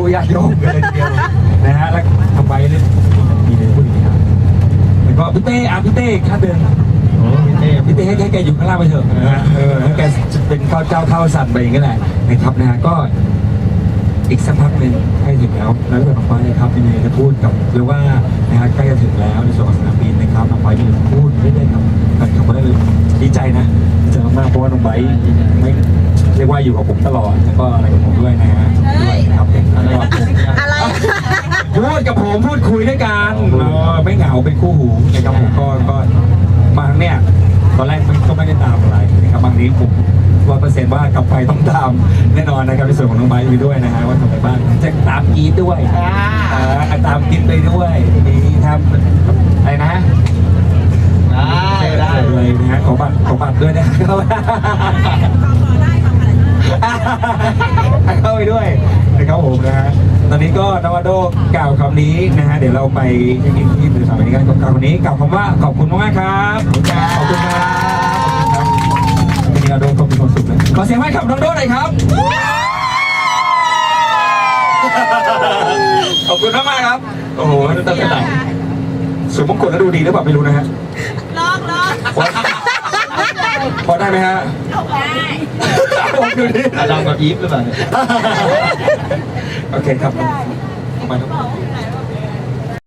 ธุญาติโยมกันเลยทีเดียวนะฮะแล้วทำไว้เลยมีเลยพูดอย่างนี้ครับแล้วก็พี่เต้อะพี่เต้ค่าเดินโอ้พี่เต้พี่เต้ให้แกอยู่ข้างล่างไปเถอะนะฮะเออให้แกเป็นข้าวเจ้าข้าวสั่นไปอย่างนี้แหละนะครับนะฮะก็อีกสักพักหนึ่งใกล้ถึงแล้วแล้วก็น้องไปนะครับมีอะไรจะพูดกับหรือว่านะฮะใกล้จะถึงแล้วในส่วนของสนามบินนะครับน้องไปมีอะไรจะพูดไม่ได้กับแฟนคลับได้เลยดีใจนะดีใจมากเพราะว่าน้องไบไม่เรียกว่าอยู่กับผมตลอดแล้วก็อะไรกับผมด้วยนะฮะด้วยนะครับแล้วก็ อะไร พูดกับผมพูดคุยด้วยกันเออไม่เหงาเป็นคู่หูนะครับผมก็ก็บางเนี่ยตอนแรกมันก็ไม่ได้ตามอะไรนะครับบางนี้ผมร้อยเปอร์เซ็นต์ว่ากลับไปต้องตามแน่นอนนะครับในส่วนของน้องไบร์ทมีด้วยนะฮะว่าทำอะไรบ้างจะตามกรีดด้วยเอ่อตามกินไปด้วยมีทำอะไรนะได้ได้เลยนะฮะขอบัตรขอบัตรด้วยนะครับเข้าไปด้วยนะครับผมนะฮะ ตอนนี้ก็นวาโดกล่าวคำนี้นะฮะเดี๋ยวเราไปที่ที่ที่สื่อสารวันนี้กันกล่าวคำนี้กล่าวคำว่าขอบคุณมากๆครับขอบคุณครับขอบคุณครับวันนี้นวาโดก็มีความสุขนะขอเสียงให้กับน้องโดหน่อยครับ ขอบคุณมากมากๆครับ โอ้โหตั้งแต่ไหนสวมมงกุฎแล้วดูดีหรือเปล่าไม่รู้นะฮะลองลองพ อพอได้ไหมฮะได้ผมดูดิเรากับอีฟหรือเปล่าเนี่ยโอเคครับมาครับ